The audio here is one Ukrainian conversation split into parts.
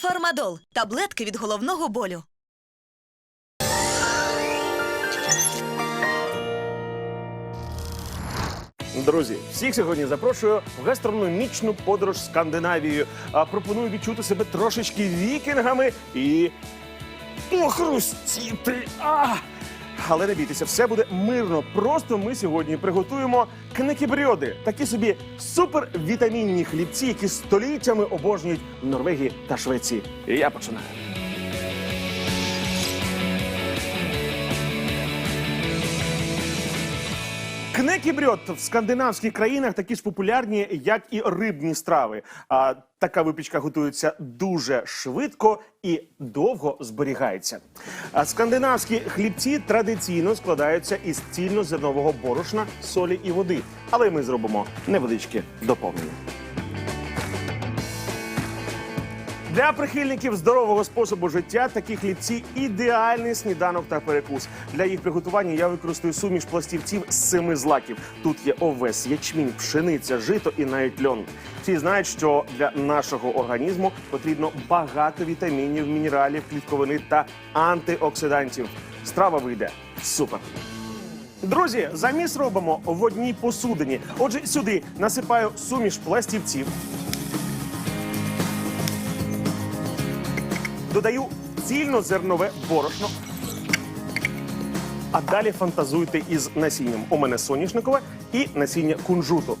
Фармадол таблетки від головного болю. Друзі, всіх сьогодні запрошую в гастрономічну подорож Скандинавією. А пропоную відчути себе трошечки вікінгами і похрустіти. А! Але не бійтеся, все буде мирно. Просто ми сьогодні приготуємо кнекібрьоди, такі собі супервітамінні хлібці, які століттями обожнюють в Норвегії та Швеції. І я починаю. Кнекібрьот в скандинавських країнах такі ж популярні, як і рибні страви. А така випічка готується дуже швидко і довго зберігається. А скандинавські хлібці традиційно складаються із цільнозернового борошна, солі і води. Але ми зробимо невеличке доповнення. Для прихильників здорового способу життя такі хлібці ідеальний сніданок та перекус. Для їх приготування я використаю суміш пластівців з семи злаків. Тут є овес, ячмінь, пшениця, жито і навіть льон. Всі знають, що для нашого організму потрібно багато вітамінів, мінералів, клітковини та антиоксидантів. Страва вийде супер. Друзі, заміс робимо в одній посудині. Отже, сюди насипаю суміш пластівців. Додаю цільнозернове борошно. А далі фантазуйте із насінням. У мене соняшникове і насіння кунжуту.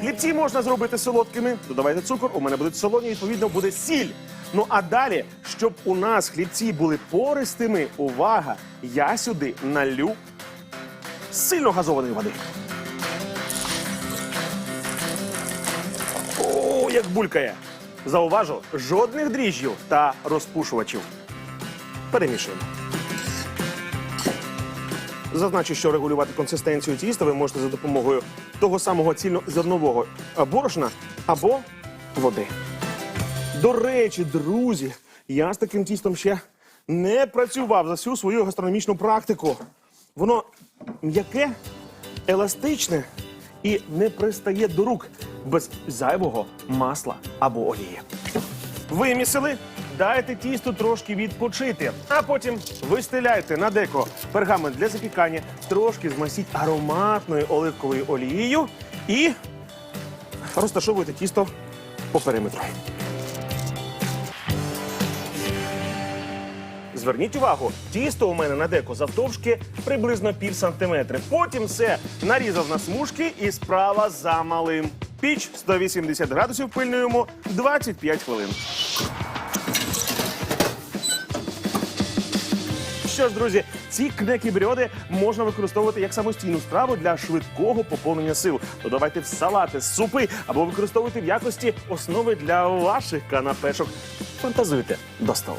Хлібці можна зробити солодкими. Додавайте цукор, у мене будуть солоні, відповідно, буде сіль. Ну а далі, щоб у нас хлібці були пористими, увага! Я сюди налю сильно газованої води. О, як булькає. Зауважу, жодних дріжджів та розпушувачів. Перемішуємо. Зазначу, що регулювати консистенцію тіста ви можете за допомогою того самого цільнозернового борошна або води. До речі, друзі, я з таким тістом ще не працював за всю свою гастрономічну практику. Воно м'яке, еластичне і не пристає до рук без зайвого масла або олії. Вимісили, дайте тісту трошки відпочити, а потім вистеляйте на деко пергамент для запікання, трошки змасіть ароматною оливковою олією і розташовуйте тісто по периметру. Зверніть увагу, тісто у мене на деко завтовшки приблизно пів сантиметри. Потім все нарізав на смужки і справа за малим. Піч 180 градусів пильнуємо 25 хвилин. Що ж, друзі, ці кнекібрьоди можна використовувати як самостійну страву для швидкого поповнення сил. Додавайте в салати, супи або використовуйте в якості основи для ваших канапешок. Фантазуйте до столу.